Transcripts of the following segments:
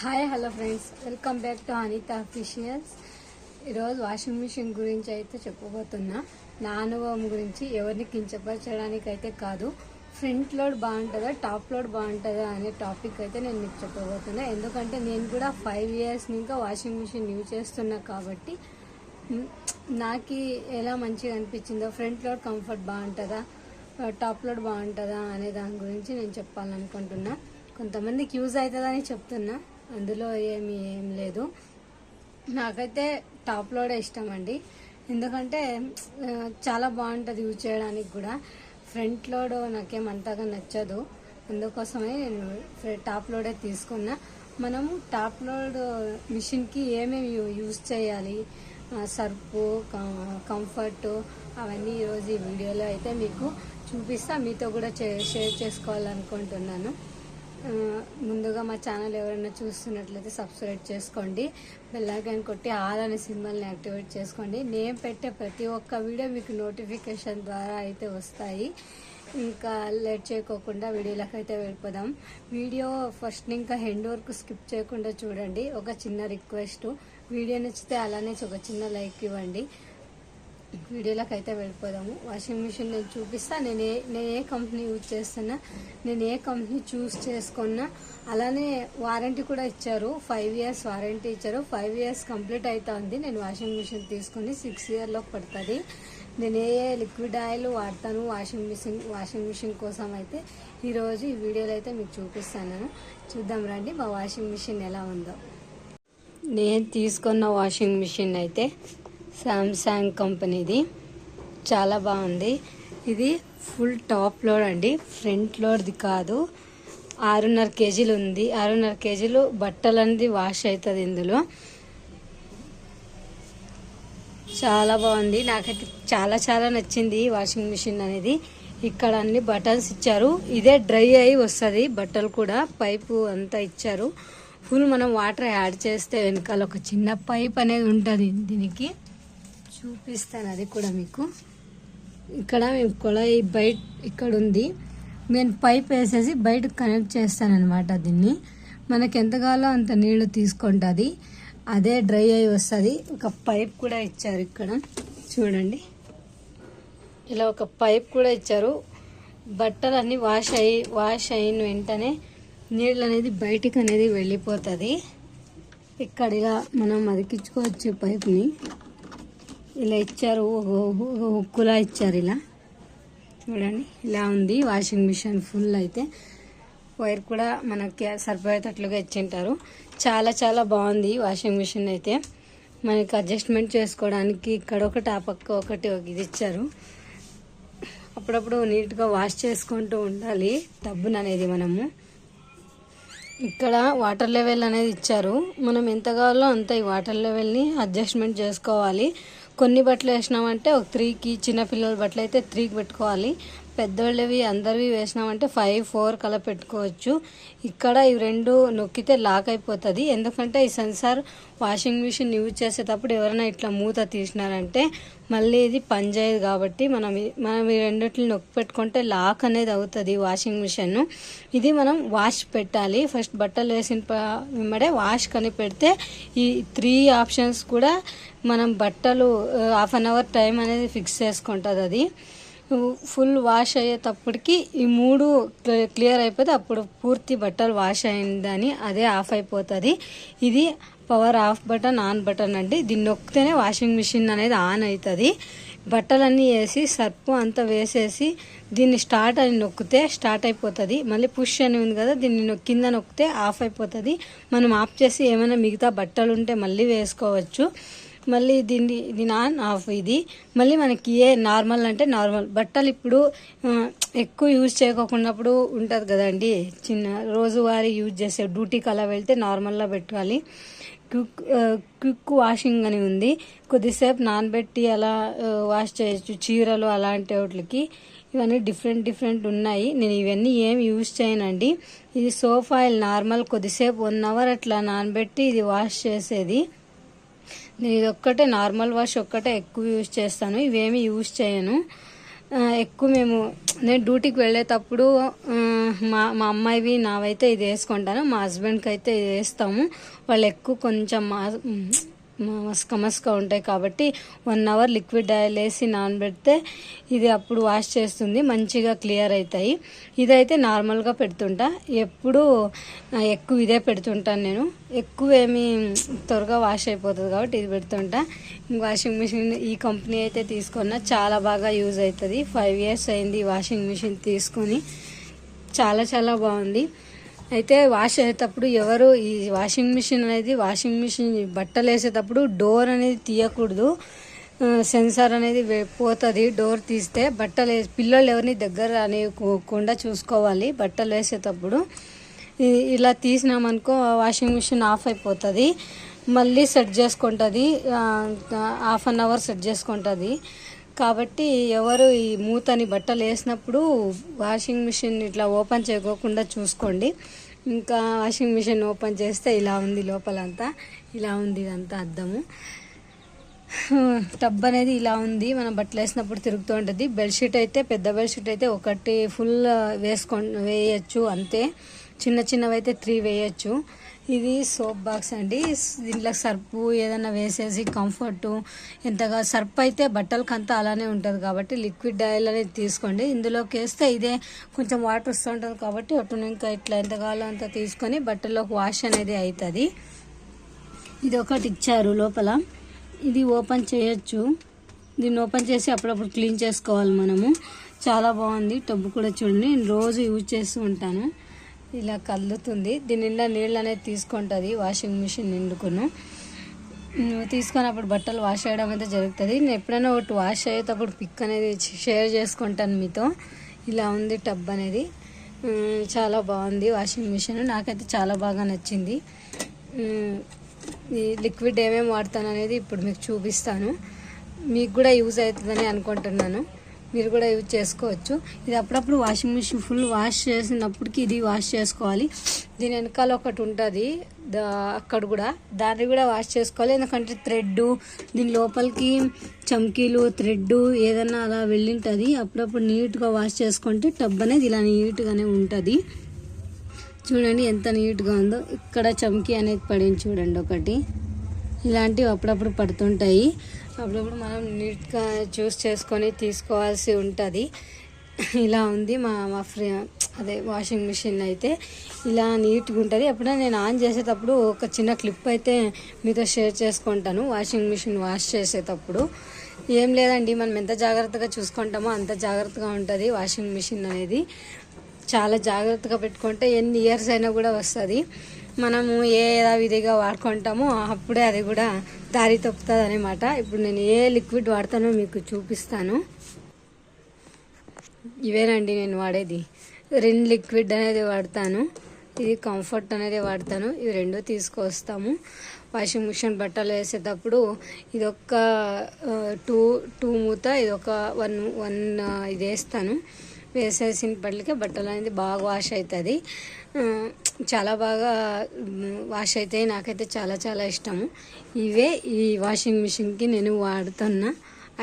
Hi hello friends welcome back to Anitha officials ఈరోజు washing machine గురించి అయితే చెప్పబోతున్నా. నా అనుభవం గురించి ఎవరిని కించపరచడానికి అయితే కాదు. ఫ్రంట్ లోడ్ బాగుంటుందా టాప్ లోడ్ బాగుంటుందా అనే టాపిక్ అయితే నేను మీకు చెప్పబోతున్నా. ఎందుకంటే నేను కూడా ఫైవ్ ఇయర్స్ ఇంకా వాషింగ్ మిషన్ యూజ్ చేస్తున్నా కాబట్టి నాకు ఎలా మంచిగా అనిపించిందో ఫ్రంట్ లోడ్ కంఫర్ట్ బాగుంటుందా టాప్ లోడ్ బాగుంటుందా అనే దాని గురించి నేను చెప్పాలనుకుంటున్నా. కొంతమందికి యూజ్ అవుతుందని చెప్తున్నా. అందులో ఏమి ఏం లేదు. నాకైతే టాప్ లోడే ఇష్టం అండి ఎందుకంటే చాలా బాగుంటుంది యూజ్ చేయడానికి కూడా. ఫ్రంట్ లోడ్ నాకేం అంతగా నచ్చదు. అందుకోసమే నేను టాప్ లోడే తీసుకున్నా. మనము టాప్ లోడ్ మిషన్కి ఏమేమి యూజ్ చేయాలి? సర్పు కంఫర్ట్ అవన్నీ ఈరోజు ఈ వీడియోలో అయితే మీకు చూపిస్తా. మీతో కూడా షేర్ చేసుకోవాలనుకుంటున్నాను. ముందుగా మా ఛానల్ ఎవరైనా చూస్తున్నట్లయితే సబ్స్క్రైబ్ చేసుకోండి. బెల్ కొట్టి ఆల్ అనే సింబల్ని యాక్టివేట్ చేసుకోండి. నేను పెట్టే ప్రతి ఒక్క వీడియో మీకు నోటిఫికేషన్ ద్వారా అయితే వస్తాయి. ఇంకా లేట్ చేయకోకుండా వీడియోలకు అయితే వెళ్ళిపోదాం. వీడియో ఫస్ట్ ఇంకా హెండ్ వరకు స్కిప్ చేయకుండా చూడండి. ఒక చిన్న రిక్వెస్ట్. వీడియో నచ్చితే అలానే ఒక చిన్న లైక్ ఇవ్వండి. వీడియోలోకి అయితే వెళ్ళిపోదాము. వాషింగ్ మిషన్ నేను చూపిస్తా. నేను ఏ నేను ఏ కంపెనీ యూజ్ చేస్తున్నా నేను ఏ కంపెనీ చూస్ చేసుకున్నా అలానే వారంటీ కూడా ఇచ్చారు. ఫైవ్ ఇయర్స్ వారంటీ ఇచ్చారు. ఫైవ్ ఇయర్స్ కంప్లీట్ అవుతుంది నేను వాషింగ్ మిషన్ తీసుకుని సిక్స్ ఇయర్లోకి పడుతుంది. నేను ఏ ఏ లిక్విడ్ ఆయిల్ వాడతాను వాషింగ్ మిషన్ వాషింగ్ మిషన్ కోసం అయితే ఈరోజు ఈ వీడియోలో అయితే మీకు చూపిస్తాను. చూద్దాం రండి. మా వాషింగ్ మిషన్ ఎలా ఉందో. నేను తీసుకున్న వాషింగ్ మిషన్ అయితే శాంసంగ్ కంపెనీది చాలా బాగుంది. ఇది ఫుల్ టాప్ లోడ్ అండి. ఫ్రంట్ లోడ్ది కాదు. ఆరున్నర కేజీలు ఉంది. ఆరున్నర కేజీలు బట్టలు అనేది వాష్ అవుతుంది ఇందులో. చాలా బాగుంది. నాకైతే చాలా చాలా నచ్చింది వాషింగ్ మిషన్ అనేది. ఇక్కడ అన్ని బటన్స్ ఇచ్చారు. ఇదే డ్రై అయి వస్తుంది. బట్టలు కూడా పైపు అంతా ఇచ్చారు. ఫుల్ మనం వాటర్ యాడ్ చేస్తే వెనకాల ఒక చిన్న పైప్ అనేది ఉంటుంది దీనికి. చూపిస్తాను అది కూడా మీకు. ఇక్కడ మేము కుళాయి బయట ఇక్కడ ఉంది. నేను పైప్ వేసేసి బయట కనెక్ట్ చేస్తానన్నమాట దీన్ని. మనకి ఎంత కావాలో అంత నీళ్ళు తీసుకుంటుంది. అదే డ్రై అయి వస్తుంది. ఒక పైప్ కూడా ఇచ్చారు ఇక్కడ. చూడండి. ఇలా ఒక పైప్ కూడా ఇచ్చారు. బట్టలన్నీ వాష్ అయ్యి వాష్ అయిన వెంటనే నీళ్ళు అనేది బయటికి అనేది వెళ్ళిపోతుంది. ఇక్కడ ఇలా మనం అదికించుకోవచ్చు పైప్ని. ఇలా ఇచ్చారు ఉక్కులా ఇచ్చారు ఇలా. చూడండి ఇలా ఉంది వాషింగ్ మిషన్ ఫుల్ అయితే. వైర్ కూడా మనకి సరిపోయేటట్లుగా ఇచ్చింటారు. చాలా చాలా బాగుంది వాషింగ్ మిషన్ అయితే. మనకి అడ్జస్ట్మెంట్ చేసుకోవడానికి ఇక్కడ ఒకటి ఆ పక్క ఒకటి ఒక ఇది ఇచ్చారు. అప్పుడప్పుడు నీట్గా వాష్ చేసుకుంటూ ఉండాలి టబ్బును అనేది మనము. ఇక్కడ వాటర్ లెవెల్ అనేది ఇచ్చారు. మనం ఎంత కావాలో అంత ఈ వాటర్ లెవెల్ని అడ్జస్ట్మెంట్ చేసుకోవాలి. కొన్ని బట్టలు వేసినామంటే ఒక త్రీకి చిన్నపిల్లల బట్టలు అయితే త్రీకి పెట్టుకోవాలి. పెద్దోళ్ళవి అందరివి వేసినామంటే ఫైవ్ ఫోర్ కలా పెట్టుకోవచ్చు. ఇక్కడ ఇవి రెండు నొక్కితే లాక్ అయిపోతుంది. ఎందుకంటే ఈ సెన్సార్ వాషింగ్ మిషన్ యూజ్ చేసేటప్పుడు ఎవరైనా ఇట్లా మూత తీసినారంటే మళ్ళీ ఇది పనిచేయదు కాబట్టి మనం మనం ఈ రెండిట్లు నొక్కి పెట్టుకుంటే లాక్ అనేది అవుతుంది వాషింగ్ మిషన్ ఇది మనం వాష్ పెట్టాలి. ఫస్ట్ బట్టలు వేసిన వెంబడే వాష్ కని పెడితే ఈ త్రీ ఆప్షన్స్ కూడా మనం బట్టలు హాఫ్ అన్ అవర్ టైం అనేది ఫిక్స్ చేసుకుంటుంది అది ఫుల్ వాష్ అయ్యేటప్పటికి ఈ మూడు క్లియర్ అయిపోతే అప్పుడు పూర్తి బట్టలు వాష్ అయిందని అదే ఆఫ్ అయిపోతుంది. ఇది power off button on button అండి. దీన్ని నొక్కితేనే వాషింగ్ మిషన్ అనేది ఆన్ అవుతుంది బట్టలన్నీ వేసి సర్పు అంతా వేసేసి దీన్ని స్టార్ట్ అని నొక్కితే స్టార్ట్ అయిపోతుంది. మళ్ళీ పుష్ అని ఉంది కదా దీన్ని కింద నొక్కితే ఆఫ్ అయిపోతుంది. మనం ఆఫ్ చేసి ఏమైనా మిగతా బట్టలు ఉంటే మళ్ళీ వేసుకోవచ్చు. మళ్ళీ దీన్ని దీని ఆన్ ఆఫ్ ఇది. మళ్ళీ మనకి ఏ నార్మల్ అంటే నార్మల్. బట్టలు ఇప్పుడు ఎక్కువ యూజ్ చేయకోకున్నప్పుడు ఉంటుంది కదండి. చిన్న రోజువారీ యూజ్ చేసే డ్యూటీకి అలా వెళ్తే నార్మల్గా పెట్టుకోవాలి క్విక్ క్విక్ వాషింగ్ అని ఉంది. కొద్దిసేపు నానబెట్టి అలా వాష్ చేయొచ్చు. చీరలు అలాంటి వాటికి ఇవన్నీ డిఫరెంట్ డిఫరెంట్ ఉన్నాయి. నేను ఇవన్నీ ఏం యూజ్ చేయనండి. ఇది సోఫా ఆయిల్ నార్మల్. కొద్దిసేపు వన్ అవర్ అట్లా నానబెట్టి ఇది వాష్ చేసేది. నేను ఇది ఒక్కటే నార్మల్ వాష్ ఒక్కటే ఎక్కువ యూజ్ చేస్తాను. ఇవేమి యూజ్ చేయను. ఎక్కువ మేము నేను డ్యూటీకి వెళ్ళేటప్పుడు మా మా అమ్మాయివి నావైతే ఇది వేసుకుంటాను. మా హస్బెండ్కి అయితే ఇది వేస్తాము. వాళ్ళు ఎక్కువ కొంచెం మా మస్క మస్క ఉంటాయి కాబట్టి వన్ అవర్ లిక్విడ్ ఆయిల్ వేసి నానబెడితే ఇది అప్పుడు వాష్ చేస్తుంది మంచిగా క్లియర్ అవుతాయి ఇదైతే నార్మల్గా పెడుతుంటా. ఎప్పుడు ఎక్కువ ఇదే పెడుతుంటాను నేను. ఎక్కువ ఏమి త్వరగా వాష్ అయిపోతుంది కాబట్టి ఇది పెడుతుంటా. వాషింగ్ మిషన్ ఈ కంపెనీ అయితే తీసుకున్నా చాలా బాగా యూజ్ అవుతుంది ఫైవ్ ఇయర్స్ అయింది వాషింగ్ మిషన్ తీసుకొని. చాలా చాలా బాగుంది. అయితే వాష్ అయ్యేటప్పుడు ఎవరు ఈ వాషింగ్ మిషన్ అనేది వాషింగ్ మిషన్ బట్టలు వేసేటప్పుడు డోర్ అనేది తీయకూడదు. సెన్సార్ అనేది పోతుంది. డోర్ తీస్తే బట్టలు వేసి పిల్లలు ఎవరిని దగ్గర అనేకుండా చూసుకోవాలి బట్టలు వేసేటప్పుడు. ఇలా తీసినామనుకో వాషింగ్ మిషన్ ఆఫ్ అయిపోతుంది. మళ్ళీ సెట్ చేసుకుంటుంది. హాఫ్ అన్ అవర్ సెట్ చేసుకుంటుంది. కాబట్టి ఎవరు ఈ మూతని బట్టలు వేసినప్పుడు వాషింగ్ మిషన్ ఇట్లా ఓపెన్ చేయకోకుండా చూసుకోండి. ఇంకా వాషింగ్ మిషన్ ఓపెన్ చేస్తే ఇలా ఉంది లోపలంతా ఇలా ఉంది ఇదంతా అద్దము. టబ్ అనేది ఇలా ఉంది మనం బట్టలు వేసినప్పుడు తిరుగుతూ ఉంటుంది. బెడ్షీట్ అయితే పెద్ద బెడ్షీట్ అయితే ఒకటి ఫుల్ వేసుకో వేయచ్చు అంతే. చిన్న చిన్నవి అయితే త్రీ వేయచ్చు. ఇది సోప్ బాక్స్ అండి. దీంట్లో సర్పు ఏదైనా వేసేసి కంఫర్ట్ ఎంతగా సర్ప్ అయితే బట్టలకి అంతా అలానే ఉంటుంది కాబట్టి లిక్విడ్ ఆయిల్ అనేది తీసుకోండి. ఇందులోకి వేస్తే ఇదే కొంచెం వాటర్ వస్తుంటుంది కాబట్టి అటు ఇంకా ఇట్లా ఎంత కావాలో అంత తీసుకొని బట్టల్లోకి వాష్ అనేది అవుతుంది ఇది ఒకటి ఇచ్చారు లోపల. ఇది ఓపెన్ చేయొచ్చు. దీన్ని ఓపెన్ చేసి అప్పుడప్పుడు క్లీన్ చేసుకోవాలి మనము. చాలా బాగుంది. టబ్బు కూడా చూడండి. నేను రోజు యూజ్ చేస్తూ ఉంటాను. ఇలా కదులుతుంది దీని నిండా నీళ్ళు అనేది తీసుకుంటుంది. వాషింగ్ మిషన్ నిండుకును. నువ్వు తీసుకున్నప్పుడు బట్టలు వాష్ చేయడం అయితే జరుగుతుంది. నేను ఎప్పుడైనా ఒకటి వాష్ అయ్యేటప్పుడు పిక్ అనేది షేర్ చేసుకుంటాను మీతో. ఇలా ఉంది టబ్ అనేది. చాలా బాగుంది వాషింగ్ మిషన్. నాకైతే చాలా బాగా నచ్చింది. ఈ లిక్విడ్ ఏమేమి వాడతాను అనేది ఇప్పుడు మీకు చూపిస్తాను. మీకు కూడా యూజ్ అవుతుందని అనుకుంటున్నాను. మీరు కూడా యూజ్ చేసుకోవచ్చు. ఇది అప్పుడప్పుడు వాషింగ్ మిషన్ ఫుల్ వాష్ చేసినప్పటికి ఇది వాష్ చేసుకోవాలి. దీని వెనకాల ఒకటి ఉంటుంది. దా అక్కడ కూడా. దాన్ని కూడా వాష్ చేసుకోవాలి. ఎందుకంటే థ్రెడ్ దీని లోపలికి చమ్కీలు థ్రెడ్ ఏదన్నా అలా వెళ్ళింటుంది. అప్పుడప్పుడు నీట్గా వాష్ చేసుకుంటే టబ్ అనేది ఇలా నీట్గానే ఉంటుంది. చూడండి ఎంత నీట్గా ఉందో. ఇక్కడ చమ్కీ అనేది పడింది చూడండి ఒకటి. ఇలాంటివి అప్పుడప్పుడు పడుతుంటాయి. అప్పుడప్పుడు మనం నీట్గా చూస్ చేసుకొని తీసుకోవాల్సి ఉంటుంది. ఇలా ఉంది మా మా ఫ్రె అదే వాషింగ్ మిషన్ అయితే. ఇలా నీట్గా ఉంటుంది. ఎప్పుడైనా నేను ఆన్ చేసేటప్పుడు ఒక చిన్న క్లిప్ అయితే మీతో షేర్ చేసుకుంటాను. వాషింగ్ మిషన్ వాష్ చేసేటప్పుడు. ఏం లేదండి మనం ఎంత జాగ్రత్తగా చూసుకుంటామో అంత జాగ్రత్తగా ఉంటుంది వాషింగ్ మిషన్ అనేది. చాలా జాగ్రత్తగా పెట్టుకుంటే ఎన్ని ఇయర్స్ అయినా కూడా వస్తుంది. మనము ఏ విధిగా వాడుకుంటామో అప్పుడే అది కూడా దారి తప్పుతుంది అనమాట ఇప్పుడు నేను ఏ లిక్విడ్ వాడతానో మీకు చూపిస్తాను. ఇవేనండి నేను వాడేది. రెండు లిక్విడ్ అనేది వాడతాను. ఇది కంఫర్ట్ అనేది వాడతాను. ఇవి రెండు తీసుకొస్తాము. వాషింగ్ మిషన్ బట్టలు వేసేటప్పుడు ఇది ఒక టూ టూ మూత ఇది ఒక వన్ వన్ ఇది వేస్తాను. వేసేసిన పట్లకే బట్టలు అనేది బాగా వాష్ అవుతుంది. చాలా బాగా వాష్ అవుతాయి నాకైతే చాలా చాలా ఇష్టము. ఇవే ఈ వాషింగ్ మిషన్కి నేను వాడుతున్న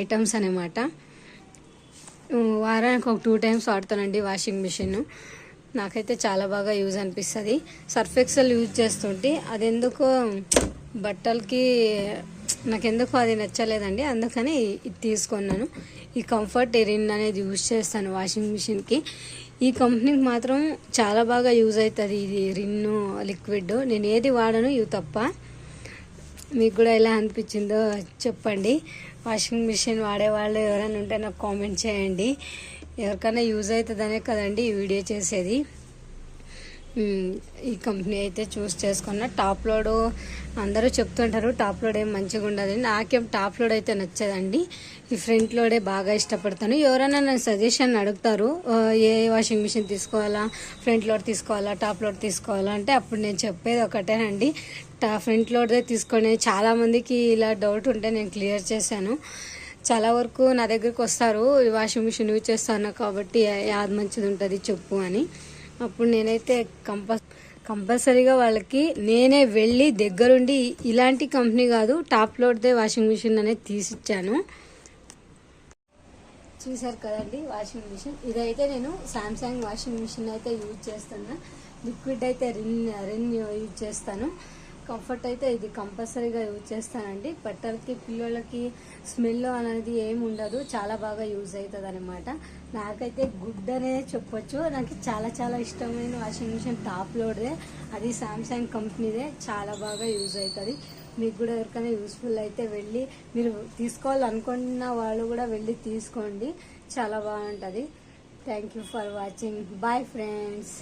ఐటమ్స్ అనమాట వారానికి ఒక టూ టైమ్స్ వాడతానండి వాషింగ్ మిషన్. నాకైతే చాలా బాగా యూజ్ అనిపిస్తుంది. సర్ఫ్ ఎక్సెల్ యూజ్ చేస్తుంటే అది ఎందుకో బట్టలకి నాకెందుకో అది నచ్చలేదండి. అందుకని ఇది తీసుకున్నాను. ఈ కంఫర్ట్ ఎరిన్ అనేది యూజ్ చేస్తాను వాషింగ్ మిషన్కి. ఈ కంపెనీకి మాత్రం చాలా బాగా యూజ్ అవుతుంది ఇది రిన్ను లిక్విడ్. నేను ఏది వాడను ఇవి తప్ప. మీకు కూడా ఎలా అనిపించిందో చెప్పండి. వాషింగ్ మిషన్ వాడేవాళ్ళు ఎవరైనా ఉంటే నాకు కామెంట్ చేయండి. ఎవరికైనా యూజ్ అవుతుందనే కదండి ఈ వీడియో చేసేది. ఈ కంపెనీ అయితే చూస్ చేసుకున్న టాప్ లోడ్ అందరూ చెప్తుంటారు టాప్ లోడ్ ఏం మంచిగా ఉండదు నాకేం టాప్ లోడ్ అయితే నచ్చదండి. ఈ ఫ్రంట్ లోడే బాగా ఇష్టపడతాను. ఎవరైనా నన్ను సజెషన్ అడుగుతారు ఏ వాషింగ్ మిషన్ తీసుకోవాలా ఫ్రంట్ లోడ్ తీసుకోవాలా టాప్ లోడ్ తీసుకోవాలా? అంటే అప్పుడు నేను చెప్పేది ఒకటేనండి. టా ఫ్రంట్ లోడ్దే తీసుకొని చాలామందికి ఇలా డౌట్ ఉంటే నేను క్లియర్ చేశాను. చాలా వరకు నా దగ్గరికి వస్తారు ఈ వాషింగ్ మిషన్ యూజ్ చేస్తాను కాబట్టి యాది మంచిది ఉంటుంది చెప్పు అని. అప్పుడు నేనైతే కంపల్ కంపల్సరీగా వాళ్ళకి నేనే వెళ్ళి దగ్గరుండి ఇలాంటి కంపెనీ కాదు టాప్ లోడ్దే వాషింగ్ మిషన్ అనేది తీసిచ్చాను. చూసారు కదండి వాషింగ్ మిషన్. ఇదైతే నేను సామ్సంగ్ వాషింగ్ మిషన్ అయితే యూజ్ చేస్తున్నా. లిక్విడ్ అయితే రిన్ రిన్ యూజ్ చేస్తాను. కంఫర్ట్ అయితే ఇది కంపల్సరీగా యూజ్ చేస్తానండి. బట్టలకి పిల్లలకి స్మెల్ అనేది ఏమి ఉండదు. చాలా బాగా యూజ్ అవుతుంది అనమాట నాకైతే గుడ్ అనే చెప్పొచ్చు. నాకు చాలా చాలా ఇష్టమైన వాషింగ్ మిషన్ టాప్ లోడ్దే. అది సామ్సంగ్ కంపెనీదే. చాలా బాగా యూజ్ అవుతుంది. మీకు కూడా ఎవరికైనా యూస్ఫుల్ అయితే వెళ్ళి మీరు తీసుకోవాలనుకున్న వాళ్ళు కూడా వెళ్ళి తీసుకోండి. చాలా బాగుంటుంది. Thank you for watching. Bye friends.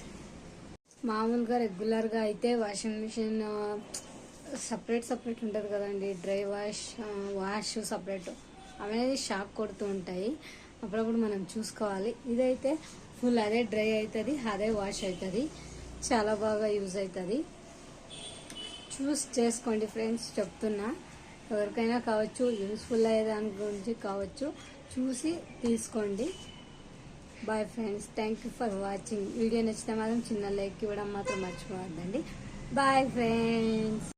మామూలుగా రెగ్యులర్గా అయితే వాషింగ్ మిషన్ సపరేట్ సపరేట్ ఉంటుంది కదండి. Dry wash wash separate. అవి షాక్ కొడుతూ ఉంటాయి. అప్పుడప్పుడు మనం చూసుకోవాలి. ఇదైతే ఫుల్ అదే డ్రై అవుతుంది అదే వాష్ అవుతుంది చాలా బాగా యూజ్ అవుతుంది చూస్ చేసుకోండి ఫ్రెండ్స్ చెప్తున్నా. ఎవరికైనా కావచ్చు యూస్ఫుల్ అయ్యే దాని గురించి కావచ్చు చూసి తీసుకోండి. Bye friends thank you for watching video నచ్చితే మాత్రం చిన్న లైక్ ఇవ్వడం మాత్రం మర్చిపోవద్దండి. Bye friends